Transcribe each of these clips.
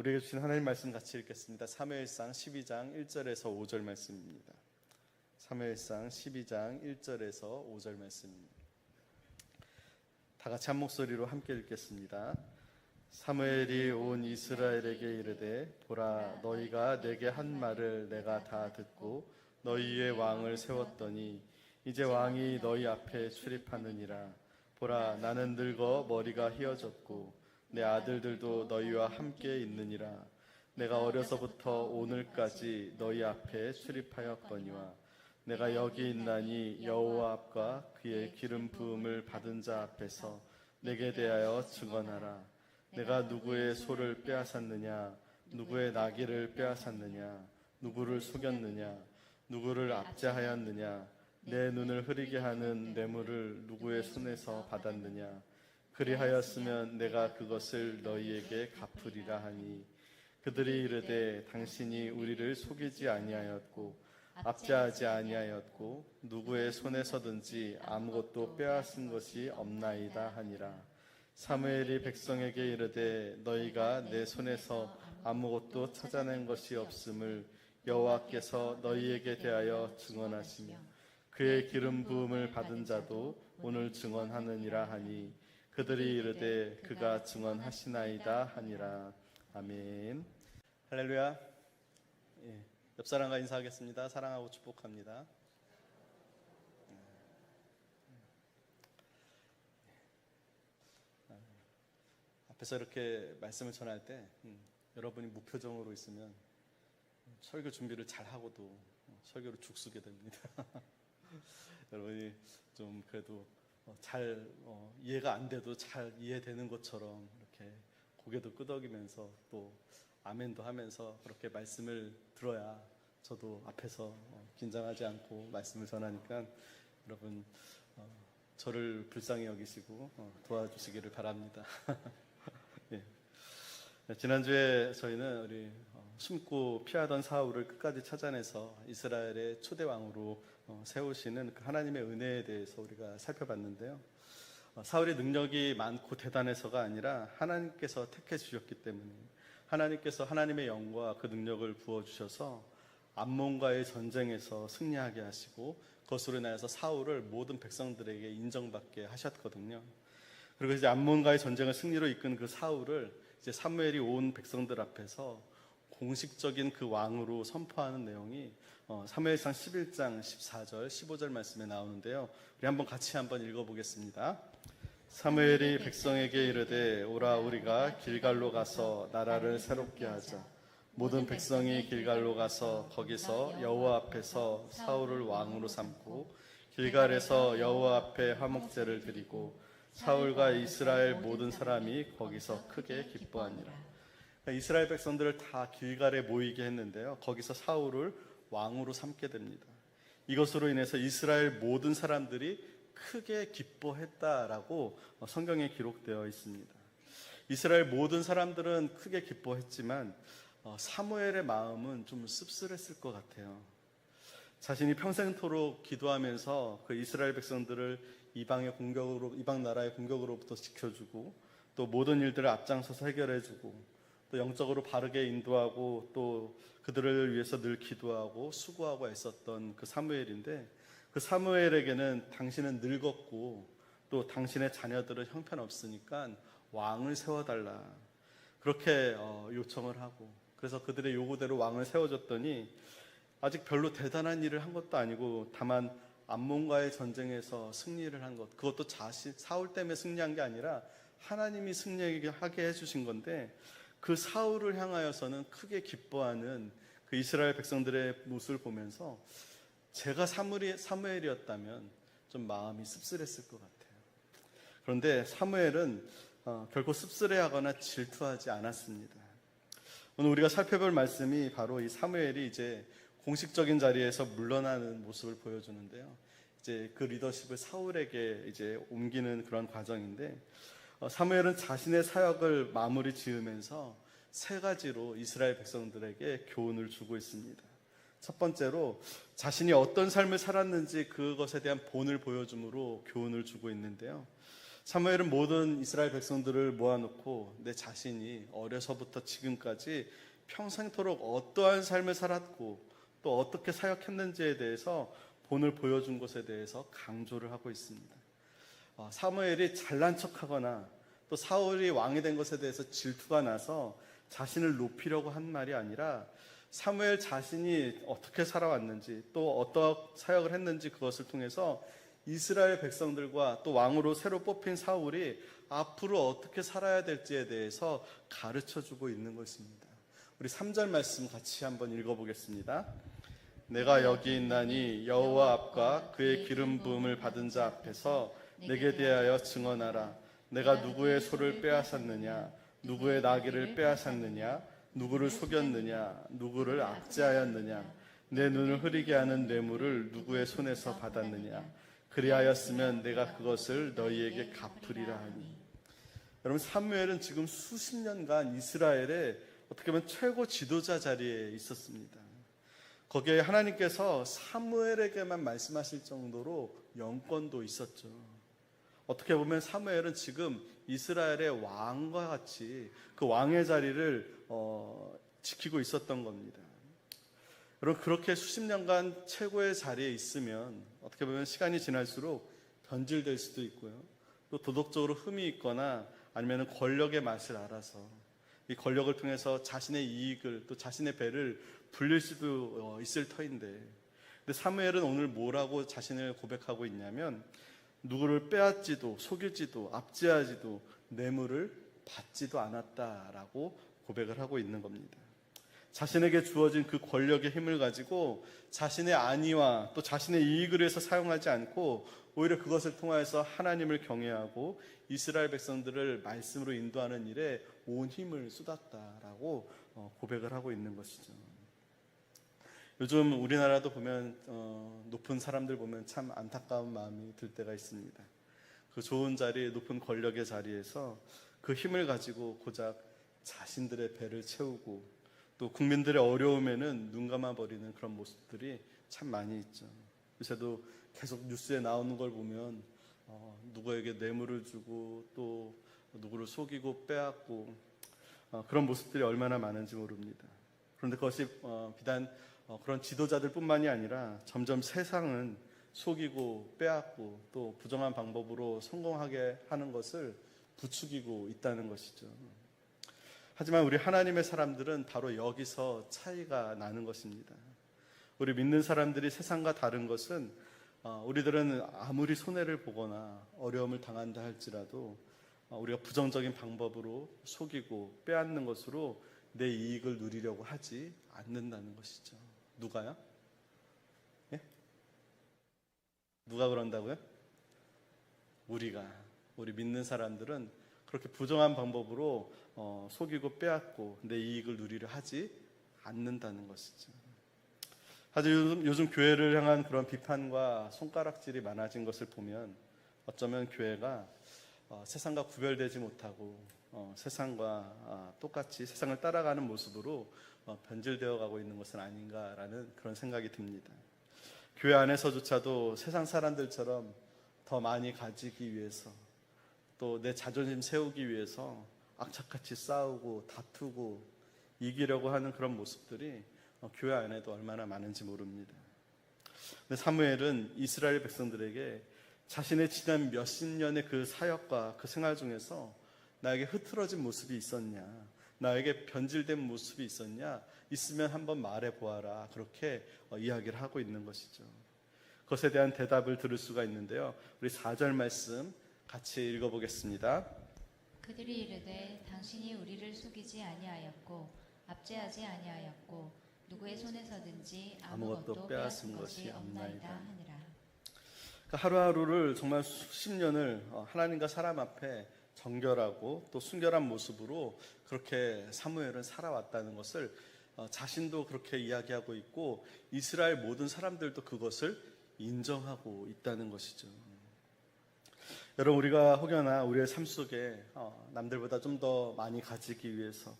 우리에게 주신 하나님 말씀 같이 읽겠습니다. 사무엘상 12장 1절에서 5절 말씀입니다. 사무엘상 12장 1절에서 5절 말씀입니다. 다 같이 한 목소리로 함께 읽겠습니다. 사무엘이 온 이스라엘에게 이르되 보라 너희가 내게 한 말을 내가 다 듣고 너희의 왕을 세웠더니 이제 왕이 너희 앞에 출입하느니라 보라 나는 늙어 머리가 휘어졌고 내 아들들도 너희와 함께 있느니라. 내가 어려서부터 오늘까지 너희 앞에 출입하였거니와 내가 여기 있나니 여호와 앞과 그의 기름 부음을 받은 자 앞에서 내게 대하여 증언하라. 내가 누구의 소를 빼앗았느냐? 누구의 나귀를 빼앗았느냐? 누구를 속였느냐? 누구를 압제하였느냐? 내 눈을 흐리게 하는 뇌물을 누구의 손에서 받았느냐 그리하였으면 내가 그것을 너희에게 갚으리라 하니 그들이 이르되 당신이 우리를 속이지 아니하였고 압제하지 아니하였고 누구의 손에서든지 아무것도 빼앗은 것이 없나이다 하니라. 사무엘이 백성에게 이르되 너희가 내 손에서 아무것도 찾아낸 것이 없음을 여호와께서 너희에게 대하여 증언하시며 그의 기름 부음을 받은 자도 오늘 증언하느니라 하니 그들이 이르되 그가 증언하시나이다 하니라. 아멘. 할렐루야. 예, 옆 사람과 인사하겠습니다. 사랑하고 축복합니다. 앞에서 이렇게 말씀을 전할 때 음, 여러분이 무표정으로 있으면 설교 준비를 잘 하고도 어, 설교를 죽쓰게 됩니다. 여러분이 좀 그래도 어, 잘 어, 이해가 안 돼도 잘 이해되는 것처럼 이렇게 고개도 끄덕이면서 또 아멘도 하면서 그렇게 말씀을 들어야 저도 앞에서 어, 긴장하지 않고 말씀을 전하니까 여러분 어, 저를 불쌍히 여기시고 어, 도와주시기를 바랍니다. 예. 네, 지난주에 저희는 우리 어, 숨고 피하던 사울을 끝까지 찾아내서 이스라엘의 초대 왕으로 어, 세우시는 그 하나님의 은혜에 대해서 우리가 살펴봤는데요. 어, 사울의 능력이 많고 대단해서가 아니라 하나님께서 택해 주셨기 때문에 하나님께서 하나님의 영과 그 능력을 부어 주셔서 암몬과의 전쟁에서 승리하게 하시고 그것으로 인하여서 사울을 모든 백성들에게 인정받게 하셨거든요. 그리고 이제 암몬과의 전쟁을 승리로 이끈 그 사울을 이제 사무엘이 온 백성들 앞에서 공식적인 그 왕으로 선포하는 내용이 어, 사무엘상 11장 14절 15절 말씀에 나오는데요. 우리 한번 같이 한번 읽어보겠습니다. 사무엘이 백성에게 이르되 오라 우리가 길갈로 가서 나라를 새롭게 하자. 모든 백성이 길갈로 가서 거기서 여호와 앞에서 사울을 왕으로 삼고 길갈에서 여호와 앞에 화목제를 드리고 사울과 이스라엘 모든 사람이 거기서 크게 기뻐하니라. 그러니까 이스라엘 백성들을 다 길갈에 모이게 했는데요. 거기서 사울을 왕으로 삼게 됩니다. 이것으로 인해서 이스라엘 모든 사람들이 크게 기뻐했다라고 성경에 기록되어 있습니다. 이스라엘 모든 사람들은 크게 기뻐했지만 어, 사무엘의 마음은 좀 씁쓸했을 것 같아요. 자신이 평생토록 기도하면서 그 이스라엘 백성들을 이방의 공격으로 이방 나라의 공격으로부터 지켜주고 또 모든 일들을 앞장서서 해결해주고 또 영적으로 바르게 인도하고 또 그들을 위해서 늘 기도하고 수고하고 애썼던 그 사무엘인데 그 사무엘에게는 당신은 늙었고 또 당신의 자녀들은 형편없으니까 왕을 세워달라 그렇게 어, 요청을 하고 그래서 그들의 요구대로 왕을 세워줬더니 아직 별로 대단한 일을 한 것도 아니고 다만 암몬과의 전쟁에서 승리를 한 것. 그것도 자신 사울 때문에 승리한 게 아니라 하나님이 승리하게 해주신 건데 그 사울을 향하여서는 크게 기뻐하는 그 이스라엘 백성들의 모습을 보면서 제가 사무엘이었다면 좀 마음이 씁쓸했을 것 같아요. 그런데 사무엘은 어, 결코 씁쓸해하거나 질투하지 않았습니다. 오늘 우리가 살펴볼 말씀이 바로 이 사무엘이 이제 공식적인 자리에서 물러나는 모습을 보여주는데요. 이제 그 리더십을 사울에게 이제 옮기는 그런 과정인데 어, 사무엘은 자신의 사역을 마무리 지으면서 세 가지로 이스라엘 백성들에게 교훈을 주고 있습니다. 첫 번째로 자신이 어떤 삶을 살았는지 그것에 대한 본을 보여줌으로 교훈을 주고 있는데요. 사무엘은 모든 이스라엘 백성들을 모아놓고 내 자신이 어려서부터 지금까지 평생토록 어떠한 삶을 살았고 또 어떻게 사역했는지에 대해서 본을 보여준 것에 대해서 강조를 하고 있습니다. 어, 사무엘이 잘난 척하거나 또 사울이 왕이 된 것에 대해서 질투가 나서 자신을 높이려고 한 말이 아니라 사무엘 자신이 어떻게 살아왔는지 또 어떤 사역을 했는지 그것을 통해서 이스라엘 백성들과 또 왕으로 새로 뽑힌 사울이 앞으로 어떻게 살아야 될지에 대해서 가르쳐 주고 있는 것입니다. 우리 3절 말씀 같이 한번 읽어 보겠습니다. 내가 여기 있나니 여호와 앞과 그의 기름 부음을 받은 자 앞에서 내게 대하여 증언하라. 내가 누구의 소를 빼앗았느냐? 누구의 나귀를 빼앗았느냐? 누구를 속였느냐? 누구를 압제하였느냐? 내 눈을 흐리게 하는 뇌물을 누구의 손에서 받았느냐? 그리하였으면 내가 그것을 너희에게 갚으리라 하니. 여러분 사무엘은 지금 수십 년간 이스라엘의 어떻게 보면 최고 지도자 자리에 있었습니다. 거기에 하나님께서 사무엘에게만 말씀하실 정도로 영권도 있었죠. 어떻게 보면 사무엘은 지금 이스라엘의 왕과 같이 그 왕의 자리를 어, 지키고 있었던 겁니다. 여러분 그렇게 수십 년간 최고의 자리에 있으면 어떻게 보면 시간이 지날수록 변질될 수도 있고요. 또 도덕적으로 흠이 있거나 아니면 권력의 맛을 알아서 이 권력을 통해서 자신의 이익을 또 자신의 배를 불릴 수도 어, 있을 터인데 근데 사무엘은 오늘 뭐라고 자신을 고백하고 있냐면 누구를 빼앗지도 속일지도 압제하지도 뇌물을 받지도 않았다라고 고백을 하고 있는 겁니다. 자신에게 주어진 그 권력의 힘을 가지고 자신의 안위와 또 자신의 이익을 위해서 사용하지 않고 오히려 그것을 통하여서 하나님을 경외하고 이스라엘 백성들을 말씀으로 인도하는 일에 온 힘을 쏟았다라고 어, 고백을 하고 있는 것이죠. 요즘 우리나라도 보면 어, 높은 사람들 보면 참 안타까운 마음이 들 때가 있습니다. 그 좋은 자리, 높은 권력의 자리에서 그 힘을 가지고 고작 자신들의 배를 채우고 또 국민들의 어려움에는 눈 감아 버리는 그런 모습들이 참 많이 있죠. 요새도 계속 뉴스에 나오는 걸 보면 어, 누구에게 뇌물을 주고 또 누구를 속이고 빼앗고 어, 그런 모습들이 얼마나 많은지 모릅니다. 그런데 그것이 어, 비단 어, 그런 지도자들뿐만이 아니라 점점 세상은 속이고 빼앗고 또 부정한 방법으로 성공하게 하는 것을 부추기고 있다는 것이죠. 하지만 우리 하나님의 사람들은 바로 여기서 차이가 나는 것입니다. 우리 믿는 사람들이 세상과 다른 것은 어, 우리들은 아무리 손해를 보거나 어려움을 당한다 할지라도 어, 우리가 부정적인 방법으로 속이고 빼앗는 것으로 내 이익을 누리려고 하지 않는다는 것이죠. 누가요? 예? 누가 그런다고요? 우리가 우리 믿는 사람들은 그렇게 부정한 방법으로 어, 속이고 빼앗고 내 이익을 누리려 하지 않는다는 것이죠. 하지만 요즘, 요즘 교회를 향한 그런 비판과 손가락질이 많아진 것을 보면 어쩌면 교회가 어, 세상과 구별되지 못하고 어, 세상과 아, 똑같이 세상을 따라가는 모습으로 어, 변질되어 가고 있는 것은 아닌가라는 그런 생각이 듭니다. 교회 안에서조차도 세상 사람들처럼 더 많이 가지기 위해서 또 내 자존심 세우기 위해서 악착같이 싸우고 다투고 이기려고 하는 그런 모습들이 어, 교회 안에도 얼마나 많은지 모릅니다. 사무엘은 이스라엘 백성들에게 자신의 지난 몇십 년의 그 사역과 그 생활 중에서 나에게 흐트러진 모습이 있었냐, 나에게 변질된 모습이 있었냐, 있으면 한번 말해 보아라. 그렇게 어, 이야기를 하고 있는 것이죠. 그것에 대한 대답을 들을 수가 있는데요. 우리 4절 말씀 같이 읽어 보겠습니다. 그들이 이르되 당신이 우리를 속이지 아니하였고 압제하지 아니하였고 누구의 손에서든지 아무것도 아무것도 빼앗은 것이 없나이다. 하니라. 그러니까 하루하루를 정말 수십 년을 어, 하나님과 사람 앞에 정결하고 또 순결한 모습으로 그렇게 사무엘은 살아왔다는 것을 어, 자신도 그렇게 이야기하고 있고 이스라엘 모든 사람들도 그것을 인정하고 있다는 것이죠. 여러분 우리가 혹여나 우리의 삶 속에 어, 남들보다 좀 더 많이 가지기 위해서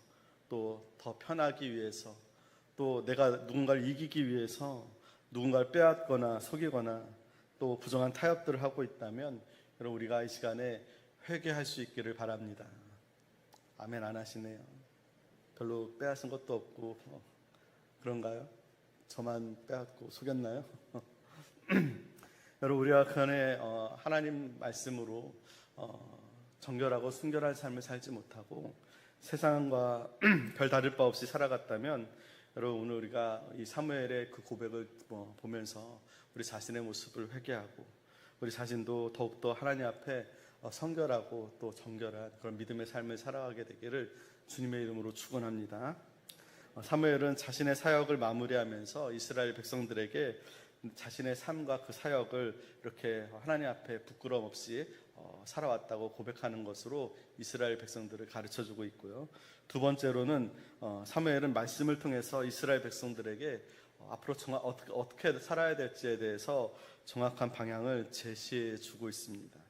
또 더 편하기 위해서 또 내가 누군가를 이기기 위해서 누군가를 빼앗거나 속이거나 또 부정한 타협들을 하고 있다면 여러분 우리가 이 시간에 회개할 수 있기를 바랍니다. 아멘 안 하시네요. 별로 빼앗은 것도 없고 어, 그런가요? 저만 빼앗고 속였나요? 여러분 우리가 그 안에 어, 하나님 말씀으로 어, 정결하고 순결한 삶을 살지 못하고 세상과 별 다를 바 없이 살아갔다면 여러분 오늘 우리가 이 사무엘의 그 고백을 뭐 보면서 우리 자신의 모습을 회개하고 우리 자신도 더욱더 하나님 앞에 어, 성결하고 또 정결한 그런 믿음의 삶을 살아가게 되기를 주님의 이름으로 축원합니다. 어, 사무엘은 자신의 사역을 마무리하면서 이스라엘 백성들에게 자신의 삶과 그 사역을 이렇게 하나님 앞에 부끄럼 없이 어, 살아왔다고 고백하는 것으로 이스라엘 백성들을 가르쳐 주고 있고요. 두 번째로는 어, 사무엘은 말씀을 통해서 이스라엘 백성들에게 어, 앞으로 정확, 어떻게, 어떻게 살아야 될지에 대해서 정확한 방향을 제시해 주고 있습니다.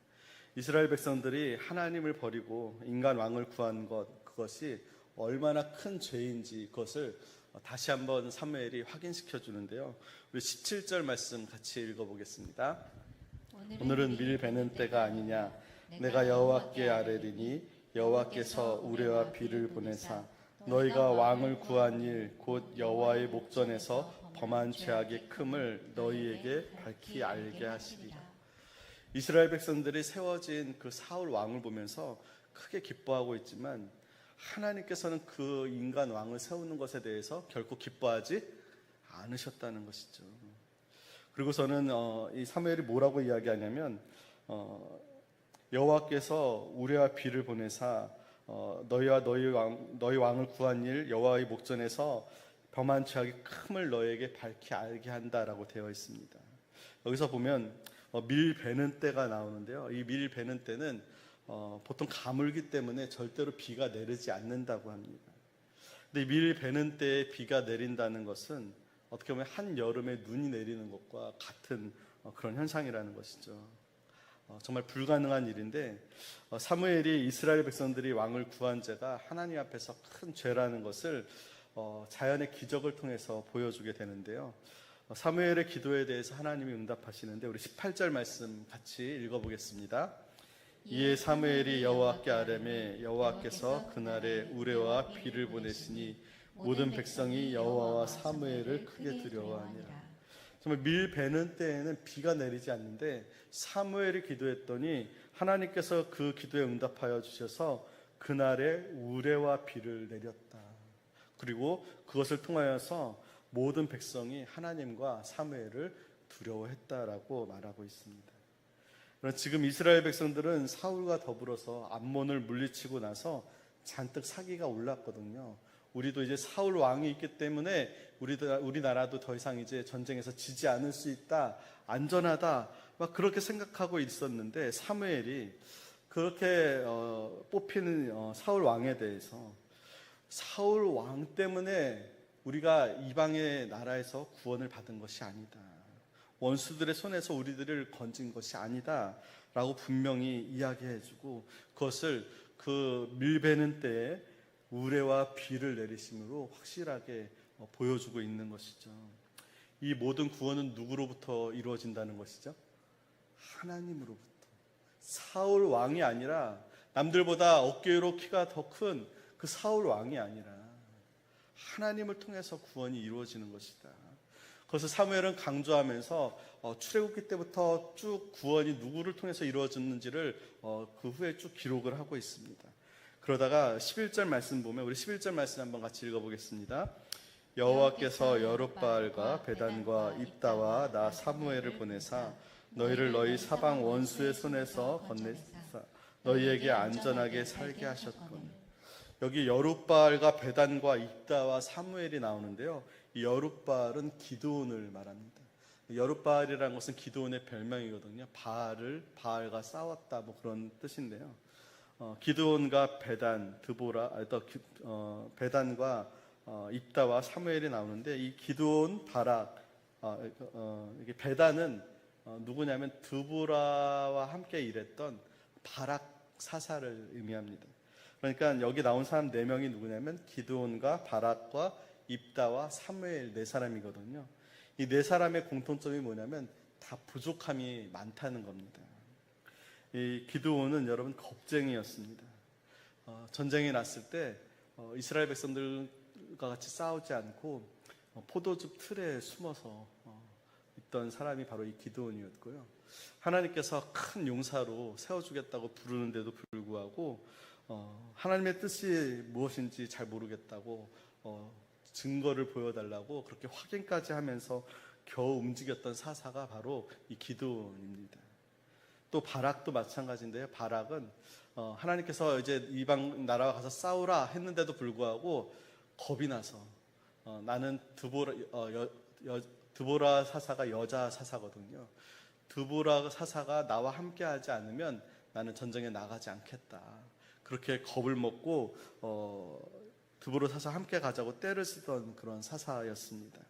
이스라엘 백성들이 하나님을 버리고 인간 왕을 구한 것 그것이 얼마나 큰 죄인지 그것을 다시 한번 사무엘이 확인시켜 주는데요. 우리 17절 말씀 같이 읽어 보겠습니다. 오늘은 밀 베는 때가 아니냐 내가 여호와께 아뢰리니 여호와께서 우레와 비를 보내사 너희가 왕을 구한 일 곧 여호와의 목전에서 범한 죄악의 큼을 너희에게 밝히 알게 하시리라. 이스라엘 백성들이 세워진 그 사울 왕을 보면서 크게 기뻐하고 있지만 하나님께서는 그 인간 왕을 세우는 것에 대해서 결코 기뻐하지 않으셨다는 것이죠. 그리고서는 어, 이 사무엘이 뭐라고 이야기하냐면 어, 여호와께서 우레와 비를 보내사 어, 너희와 너희 왕 너희 왕을 구한 일 여호와의 목전에서 범한 죄악의 큼을 너희에게 밝히 알게 한다라고 되어 있습니다. 여기서 보면 어, 밀 베는 때가 나오는데요. 이 밀 베는 때는 어, 보통 가물기 때문에 절대로 비가 내리지 않는다고 합니다. 근데 밀 베는 때에 비가 내린다는 것은 어떻게 보면 한 여름에 눈이 내리는 것과 같은 어, 그런 현상이라는 것이죠. 어, 정말 불가능한 일인데 어, 사무엘이 이스라엘 백성들이 왕을 구한 죄가 하나님 앞에서 큰 죄라는 것을 어, 자연의 기적을 통해서 보여주게 되는데요. 어, 사무엘의 기도에 대해서 하나님이 응답하시는데 우리 18절 말씀 같이 읽어보겠습니다. 이에 사무엘이 여호와께 아뢰매 여호와께서 그날에 우레와 비를 보내시니 모든 백성이 여호와와 사무엘을 크게 두려워하니라. 정말 밀 베는 때에는 비가 내리지 않는데 사무엘이 기도했더니 하나님께서 그 기도에 응답하여 주셔서 그날에 우레와 비를 내렸다. 그리고 그것을 통하여서 모든 백성이 하나님과 사무엘을 두려워했다라고 말하고 있습니다. 지금 이스라엘 백성들은 사울과 더불어서 암몬을 물리치고 나서 잔뜩 사기가 올랐거든요. 우리도 이제 사울 왕이 있기 때문에 우리나라도 더 이상 이제 전쟁에서 지지 않을 수 있다, 안전하다, 막 그렇게 생각하고 있었는데 사무엘이 그렇게 어, 뽑히는 어, 사울 왕에 대해서 사울 왕 때문에 우리가 이방의 나라에서 구원을 받은 것이 아니다. 원수들의 손에서 우리들을 건진 것이 아니다 라고 분명히 이야기해주고 그것을 그 밀베는 때에 우레와 비를 내리심으로 확실하게 어, 보여주고 있는 것이죠. 이 모든 구원은 누구로부터 이루어진다는 것이죠? 하나님으로부터. 사울 왕이 아니라 남들보다 어깨 위로 키가 더 큰 그 사울 왕이 아니라 하나님을 통해서 구원이 이루어지는 것이다. 그것을 사무엘은 강조하면서 어, 출애굽기 때부터 쭉 구원이 누구를 통해서 이루어졌는지를 어, 그 후에 쭉 기록을 하고 있습니다. 그러다가 11절 말씀 보면 우리 11절 말씀 한번 같이 읽어보겠습니다. 여호와께서 여룻바알과 베단과 입다와 나 사무엘을 보내사 너희를 너희 사방 원수의 손에서 건네사 너희에게 안전하게 살게 하셨거늘 여기 여룻바알과 베단과 입다와 사무엘이 나오는데요. 이 여룻바알은 기도온을 말합니다. 여룻바알이라는 것은 기도온의 별명이거든요. 바알을 바알과 싸웠다 뭐 그런 뜻인데요. 어, 기드온과 베단, 드보라, 아, 또 기- 어, 베단과 어, 입다와 사무엘이 나오는데 이 기드온, 바락, 어, 어, 이게 베단은 어, 누구냐면 드보라와 함께 일했던 바락 사사를 의미합니다. 그러니까 여기 나온 사람 네 명이 누구냐면 기드온과 바락과 입다와 사무엘 네 사람이거든요. 이 네 사람의 공통점이 뭐냐면 다 부족함이 많다는 겁니다. 이 기드온은 여러분 겁쟁이였습니다. 어, 전쟁이 났을 때 어, 이스라엘 백성들과 같이 싸우지 않고 어, 포도즙 틀에 숨어서 어, 있던 사람이 바로 이 기드온이었고요. 하나님께서 큰 용사로 세워주겠다고 부르는데도 불구하고 어, 하나님의 뜻이 무엇인지 잘 모르겠다고 어, 증거를 보여달라고 그렇게 확인까지 하면서 겨우 움직였던 사사가 바로 이 기드온입니다. 또 바락도 마찬가지인데요. 바락은 어, 하나님께서 이제 이방 나라와 가서 싸우라 했는데도 불구하고 겁이 나서 어, 나는 드보라 어, 여, 여, 드보라 사사가 여자 사사거든요. 드보라 사사가 나와 함께하지 않으면 나는 전쟁에 나가지 않겠다. 그렇게 겁을 먹고 어, 드보라 사사 함께 가자고 떼를 쓰던 그런 사사였습니다.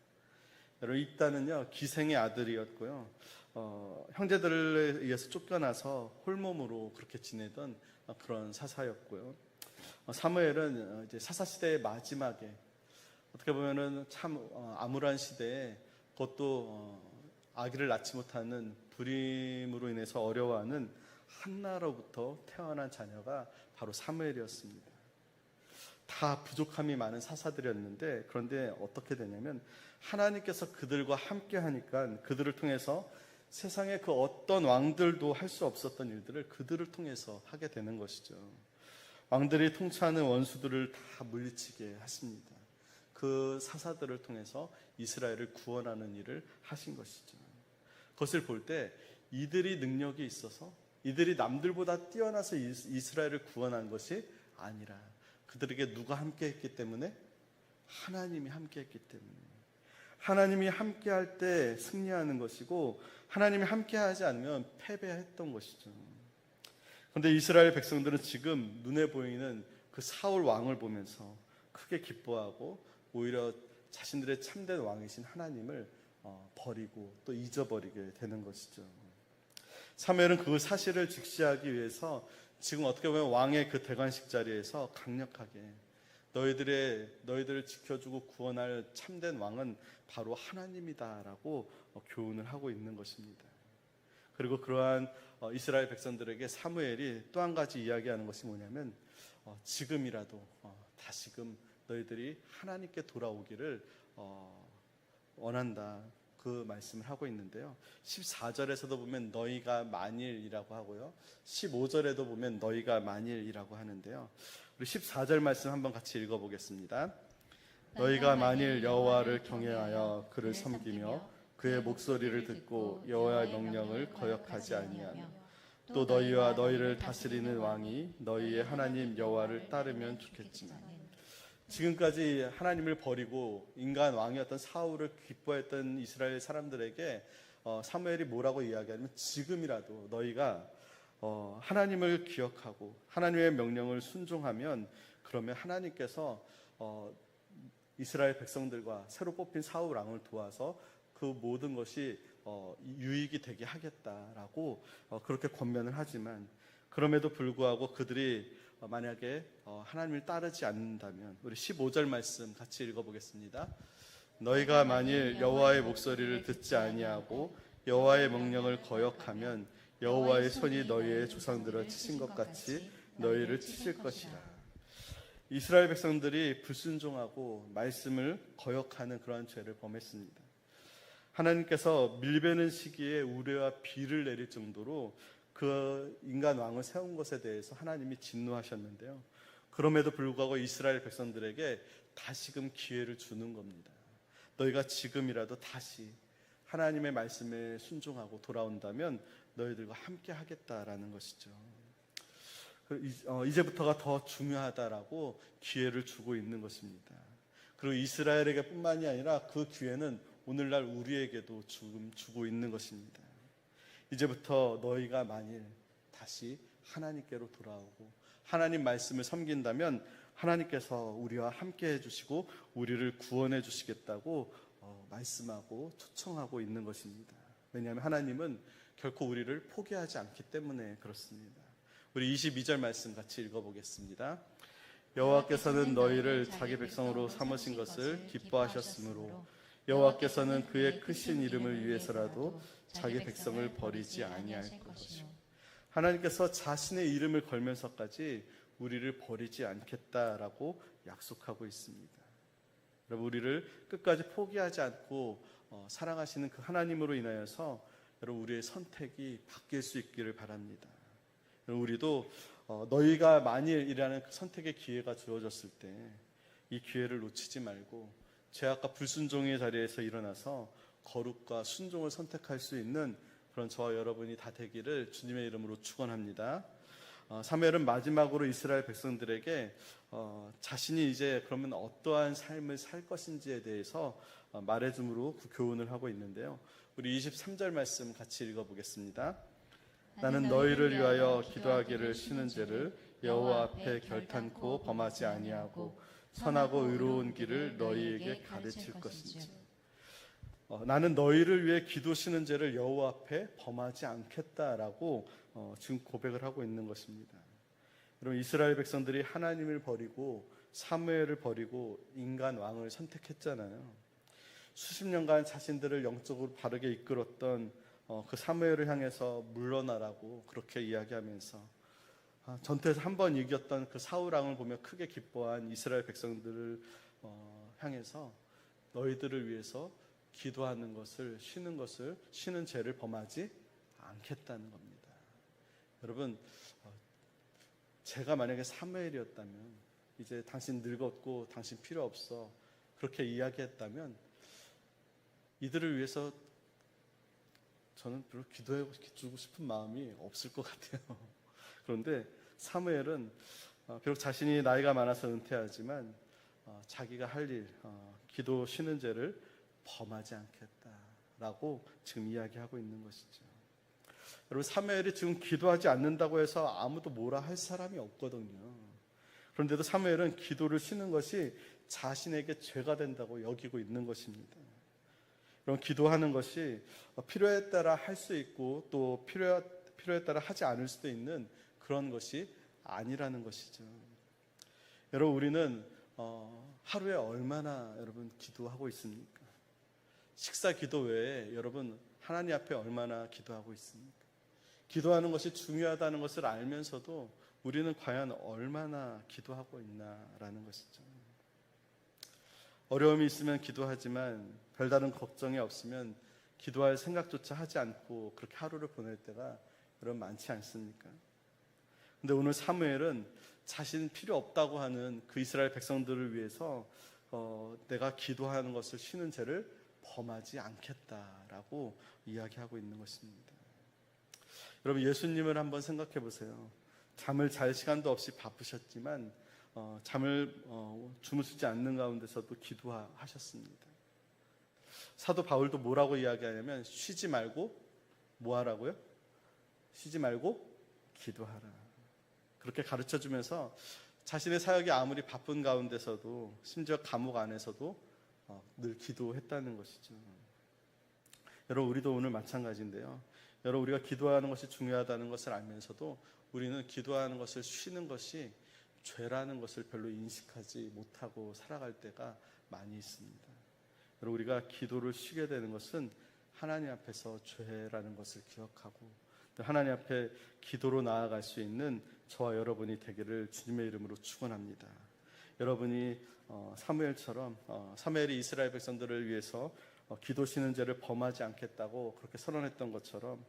여러분 이따는요 기생의 아들이었고요. 어, 형제들에 의해서 쫓겨나서 홀몸으로 그렇게 지내던 어, 그런 사사였고요. 어, 사무엘은 어, 이제 사사 시대의 마지막에 어떻게 보면은 참 어, 암울한 시대에 그것도 어, 아기를 낳지 못하는 불임으로 인해서 어려워하는 한나로부터 태어난 자녀가 바로 사무엘이었습니다. 다 부족함이 많은 사사들이었는데 그런데 어떻게 되냐면 하나님께서 그들과 함께 하니까 그들을 통해서 세상의 그 어떤 왕들도 할 수 없었던 일들을 그들을 통해서 하게 되는 것이죠. 왕들이 통치하는 원수들을 다 물리치게 하십니다. 그 사사들을 통해서 이스라엘을 구원하는 일을 하신 것이죠. 그것을 볼 때 이들이 능력이 있어서 이들이 남들보다 뛰어나서 이스- 이스라엘을 구원한 것이 아니라 그들에게 누가 함께 했기 때문에 하나님이 함께 했기 때문에 하나님이 함께 할 때 승리하는 것이고 하나님이 함께 하지 않으면 패배했던 것이죠. 그런데 이스라엘 백성들은 지금 눈에 보이는 그 사울 왕을 보면서 크게 기뻐하고 오히려 자신들의 참된 왕이신 하나님을 어, 버리고 또 잊어버리게 되는 것이죠. 사무엘은 그 사실을 직시하기 위해서 지금 어떻게 보면 왕의 그 대관식 자리에서 강력하게 너희들의 너희들을 지켜주고 구원할 참된 왕은 바로 하나님이다라고 어, 교훈을 하고 있는 것입니다. 그리고 그러한 어, 이스라엘 백성들에게 사무엘이 또 한 가지 이야기하는 것이 뭐냐면 어, 지금이라도 어, 다시금 너희들이 하나님께 돌아오기를 어, 원한다. 그 말씀을 하고 있는데요. 14절에서도 보면 너희가 만일이라고 하고요. 15절에도 보면 너희가 만일이라고 하는데요. 우리 14절 말씀 한번 같이 읽어 보겠습니다. 너희가 만일 여호와를 경외하여 그를 섬기며 그의 목소리를 듣고 여호와의 명령을 거역하지 아니하며 또 너희와 너희를 다스리는 왕이 너희의 하나님 여호와를 따르면 좋겠지만 지금까지 하나님을 버리고 인간 왕이었던 사울을 기뻐했던 이스라엘 사람들에게 어, 사무엘이 뭐라고 이야기하냐면 지금이라도 너희가 어, 하나님을 기억하고 하나님의 명령을 순종하면 그러면 하나님께서 어, 이스라엘 백성들과 새로 뽑힌 사울 왕을 도와서 그 모든 것이 어, 유익이 되게 하겠다라고 어, 그렇게 권면을 하지만 그럼에도 불구하고 그들이 어, 만약에 어, 하나님을 따르지 않는다면 우리 15절 말씀 같이 읽어보겠습니다. 너희가 만일 여호와의 목소리를 듣지 아니하고 여호와의 명령을 거역하면 여호와의 손이 너희의 조상들을 치신 것 같이 너희를 치실 것이라. 이스라엘 백성들이 불순종하고 말씀을 거역하는 그러한 죄를 범했습니다. 하나님께서 밀베는 시기에 우레와 비를 내릴 정도로 그 인간 왕을 세운 것에 대해서 하나님이 진노하셨는데요. 그럼에도 불구하고 이스라엘 백성들에게 다시금 기회를 주는 겁니다. 너희가 지금이라도 다시 하나님의 말씀에 순종하고 돌아온다면 너희들과 함께 하겠다라는 것이죠. 그 이- 어, 이제부터가 더 중요하다라고 기회를 주고 있는 것입니다. 그리고 이스라엘에게 뿐만이 아니라 그 기회는 오늘날 우리에게도 주고 있는 것입니다. 이제부터 너희가 만일 다시 하나님께로 돌아오고 하나님 말씀을 섬긴다면 하나님께서 우리와 함께 해주시고 우리를 구원해 주시겠다고 어, 말씀하고 초청하고 있는 것입니다. 왜냐하면 하나님은 결코 우리를 포기하지 않기 때문에 그렇습니다. 우리 22절 말씀 같이 읽어보겠습니다. 여호와께서는 너희를 자기 백성으로 삼으신 것을 기뻐하셨으므로 여호와께서는 그의 크신 이름을 위해서라도 자기 백성을 버리지 아니할 것이요. 하나님께서 자신의 이름을 걸면서까지 우리를 버리지 않겠다라고 약속하고 있습니다. 여러분 우리를 끝까지 포기하지 않고 어, 사랑하시는 그 하나님으로 인하여서 여러분 우리의 선택이 바뀔 수 있기를 바랍니다. 여러분, 우리도 어, 너희가 만일이라는 그 선택의 기회가 주어졌을 때 이 기회를 놓치지 말고 죄악과 불순종의 자리에서 일어나서 거룩과 순종을 선택할 수 있는 그런 저와 여러분이 다 되기를 주님의 이름으로 축원합니다. 어, 사무엘은 마지막으로 이스라엘 백성들에게 어, 자신이 이제 그러면 어떠한 삶을 살 것인지에 대해서 어, 말해줌으로 그 교훈을 하고 있는데요. 우리 23절 말씀 같이 읽어보겠습니다. 나는 너희를 위하여 기도하기를 쉬는 죄를 여호와 앞에 결탄코 범하지 아니하고 선하고 의로운 길을 너희에게 가르칠 것인지. 어, 나는 너희를 위해 기도 쉬는 죄를 여호와 앞에 범하지 않겠다라고 어, 지금 고백을 하고 있는 것입니다. 여러분 이스라엘 백성들이 하나님을 버리고 사무엘을 버리고 인간 왕을 선택했잖아요. 수십 년간 자신들을 영적으로 바르게 이끌었던 어, 그 사무엘을 향해서 물러나라고 그렇게 이야기하면서 아, 전투에서 한 번 이겼던 그 사울 왕을 보며 크게 기뻐한 이스라엘 백성들을 어, 향해서 너희들을 위해서 기도하는 것을 쉬는 것을 쉬는 죄를 범하지 않겠다는 겁니다. 여러분 어, 제가 만약에 사무엘이었다면 이제 당신 늙었고 당신 필요 없어 그렇게 이야기했다면 이들을 위해서 저는 별로 기도해 주고 싶은 마음이 없을 것 같아요. 그런데 사무엘은 어, 비록 자신이 나이가 많아서 은퇴하지만 어, 자기가 할 일, 어, 기도 쉬는 죄를 범하지 않겠다라고 지금 이야기하고 있는 것이죠. 여러분 사무엘이 지금 기도하지 않는다고 해서 아무도 뭐라 할 사람이 없거든요. 그런데도 사무엘은 기도를 쉬는 것이 자신에게 죄가 된다고 여기고 있는 것입니다. 그럼 기도하는 것이 필요에 따라 할 수 있고 또 필요, 필요에 따라 하지 않을 수도 있는 그런 것이 아니라는 것이죠. 여러분 우리는 어, 하루에 얼마나 여러분 기도하고 있습니까? 식사 기도 외에 여러분 하나님 앞에 얼마나 기도하고 있습니까? 기도하는 것이 중요하다는 것을 알면서도 우리는 과연 얼마나 기도하고 있나라는 것이죠. 어려움이 있으면 기도하지만 별다른 걱정이 없으면 기도할 생각조차 하지 않고 그렇게 하루를 보낼 때가 여러분 많지 않습니까? 근데 오늘 사무엘은 자신 필요 없다고 하는 그 이스라엘 백성들을 위해서 어, 내가 기도하는 것을 쉬는 죄를 범하지 않겠다라고 이야기하고 있는 것입니다. 여러분 예수님을 한번 생각해 보세요. 잠을 잘 시간도 없이 바쁘셨지만 어, 잠을 어, 주무시지 않는 가운데서도 기도하셨습니다. 사도 바울도 뭐라고 이야기하냐면 쉬지 말고 뭐 하라고요? 쉬지 말고 기도하라. 그렇게 가르쳐 주면서 자신의 사역이 아무리 바쁜 가운데서도 심지어 감옥 안에서도 어, 늘 기도했다는 것이죠. 여러분 우리도 오늘 마찬가지인데요. 여러분 우리가 기도하는 것이 중요하다는 것을 알면서도 우리는 기도하는 것을 쉬는 것이 죄라는 것을 별로 인식하지 못하고 살아갈 때가 많이 있습니다. 여러분 우리가 기도를 쉬게 되는 것은 하나님 앞에서 죄라는 것을 기억하고 하나님 앞에 기도로 나아갈 수 있는 저와 여러분이 되기를 주님의 이름으로 축원합니다. 여러분이 어, 사무엘처럼 어, 사무엘이 이스라엘 백성들을 위해서 어, 기도 쉬는 죄를 범하지 않겠다고 그렇게 선언했던 것처럼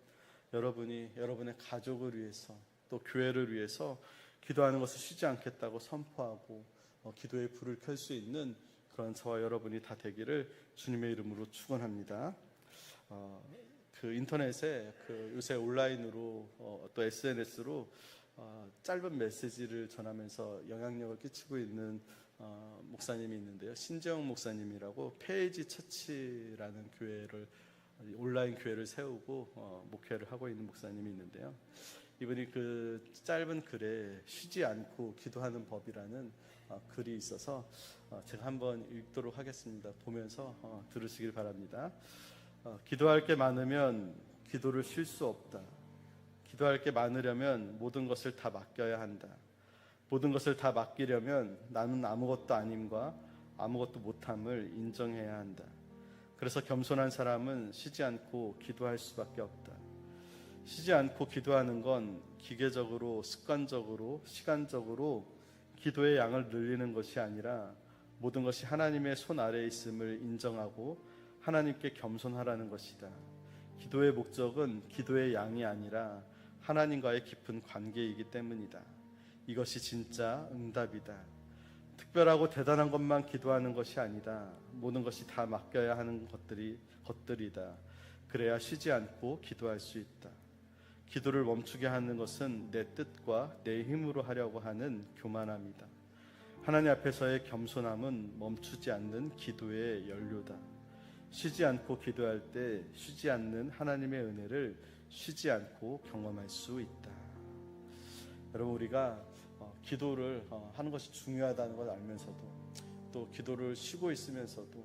여러분이 여러분의 가족을 위해서 또 교회를 위해서 기도하는 것을 쉬지 않겠다고 선포하고 어, 기도의 불을 켤 수 있는 그런 저와 여러분이 다 되기를 주님의 이름으로 축원합니다. 어, 그 인터넷에 그 요새 온라인으로 어, 또 SNS로 어, 짧은 메시지를 전하면서 영향력을 끼치고 있는 어, 목사님이 있는데요. 신재영 목사님이라고 페이지 처치라는 교회를 온라인 교회를 세우고 어, 목회를 하고 있는 목사님이 있는데요. 이분이 그 짧은 글에 쉬지 않고 기도하는 법이라는 어, 글이 있어서 어, 제가 한번 읽도록 하겠습니다. 보면서 어, 들으시길 바랍니다. 어, 기도할 게 많으면 기도를 쉴 수 없다. 기도할 게 많으려면 모든 것을 다 맡겨야 한다. 모든 것을 다 맡기려면 나는 아무것도 아님과 아무것도 못함을 인정해야 한다. 그래서 겸손한 사람은 쉬지 않고 기도할 수밖에 없다. 쉬지 않고 기도하는 건 기계적으로 습관적으로 시간적으로 기도의 양을 늘리는 것이 아니라 모든 것이 하나님의 손 아래에 있음을 인정하고 하나님께 겸손하라는 것이다. 기도의 목적은 기도의 양이 아니라 하나님과의 깊은 관계이기 때문이다. 이것이 진짜 응답이다. 특별하고 대단한 것만 기도하는 것이 아니다. 모든 것이 다 맡겨야 하는 것들이 것들이다. 그래야 쉬지 않고 기도할 수 있다. 기도를 멈추게 하는 것은 내 뜻과 내 힘으로 하려고 하는 교만함이다. 하나님 앞에서의 겸손함은 멈추지 않는 기도의 연료다. 쉬지 않고 기도할 때 쉬지 않는 하나님의 은혜를 쉬지 않고 경험할 수 있다. 여러분 우리가 어, 기도를 어, 하는 것이 중요하다는 걸 알면서도 또 기도를 쉬고 있으면서도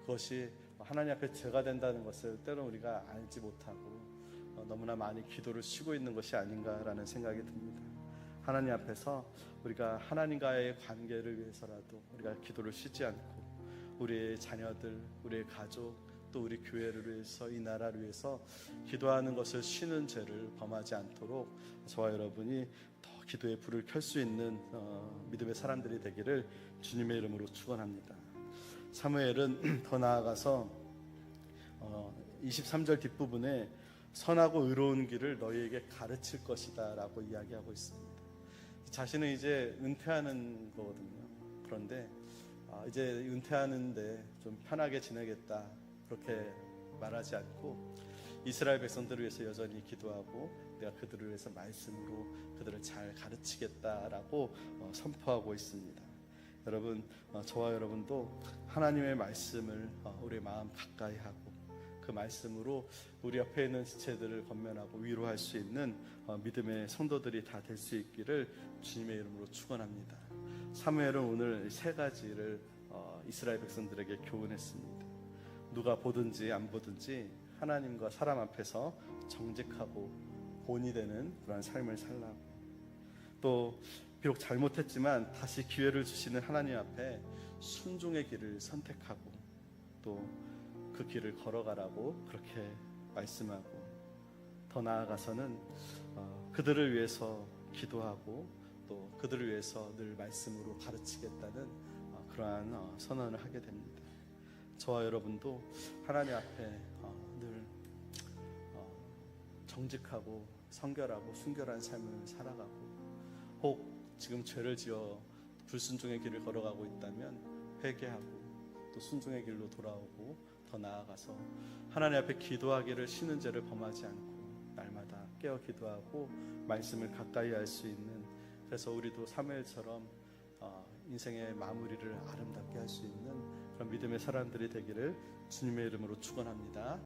그것이 하나님 앞에 죄가 된다는 것을 때로 우리가 알지 못하고 어, 너무나 많이 기도를 쉬고 있는 것이 아닌가라는 생각이 듭니다. 하나님 앞에서 우리가 하나님과의 관계를 위해서라도 우리가 기도를 쉬지 않고 우리의 자녀들, 우리의 가족, 또 우리 교회를 위해서 이 나라를 위해서 기도하는 것을 쉬는 죄를 범하지 않도록 저와 여러분이 더 기도의 불을 켤 수 있는 어, 믿음의 사람들이 되기를 주님의 이름으로 축원합니다. 사무엘은 더 나아가서 어, 23절 뒷부분에 선하고 의로운 길을 너희에게 가르칠 것이다라고 이야기하고 있습니다. 자신은 이제 은퇴하는 거거든요. 그런데 아, 이제 은퇴하는데 좀 편하게 지내겠다 그렇게 말하지 않고 이스라엘 백성들을 위해서 여전히 기도하고 내가 그들을 위해서 말씀으로 그들을 잘 가르치겠다라고 어, 선포하고 있습니다. 여러분 어, 저와 여러분도 하나님의 말씀을 어, 우리 마음 가까이 하고 그 말씀으로 우리 옆에 있는 지체들을 건면하고 위로할 수 있는 어, 믿음의 성도들이 다 될 수 있기를 주님의 이름으로 축원합니다. 사무엘은 오늘 세 가지를 어, 이스라엘 백성들에게 교훈했습니다. 누가 보든지 안 보든지 하나님과 사람 앞에서 정직하고 본이 되는 그러한 삶을 살라고 또 비록 잘못했지만 다시 기회를 주시는 하나님 앞에 순종의 길을 선택하고 또 그 길을 걸어가라고 그렇게 말씀하고 더 나아가서는 어, 그들을 위해서 기도하고 또 그들을 위해서 늘 말씀으로 가르치겠다는 어, 그러한 어, 선언을 하게 됩니다. 저와 여러분도 하나님 앞에 어, 늘 어, 정직하고 성결하고 순결한 삶을 살아가고 혹 지금 죄를 지어 불순종의 길을 걸어가고 있다면 회개하고 또 순종의 길로 돌아오고 더 나아가서 하나님 앞에 기도하기를 쉬는 죄를 범하지 않고 날마다 깨어 기도하고 말씀을 가까이 할 수 있는 그래서 우리도 사무엘처럼 어, 인생의 마무리를 아름답게 할 수 있는 믿음의 사람들이 되기를 주님의 이름으로 축원합니다.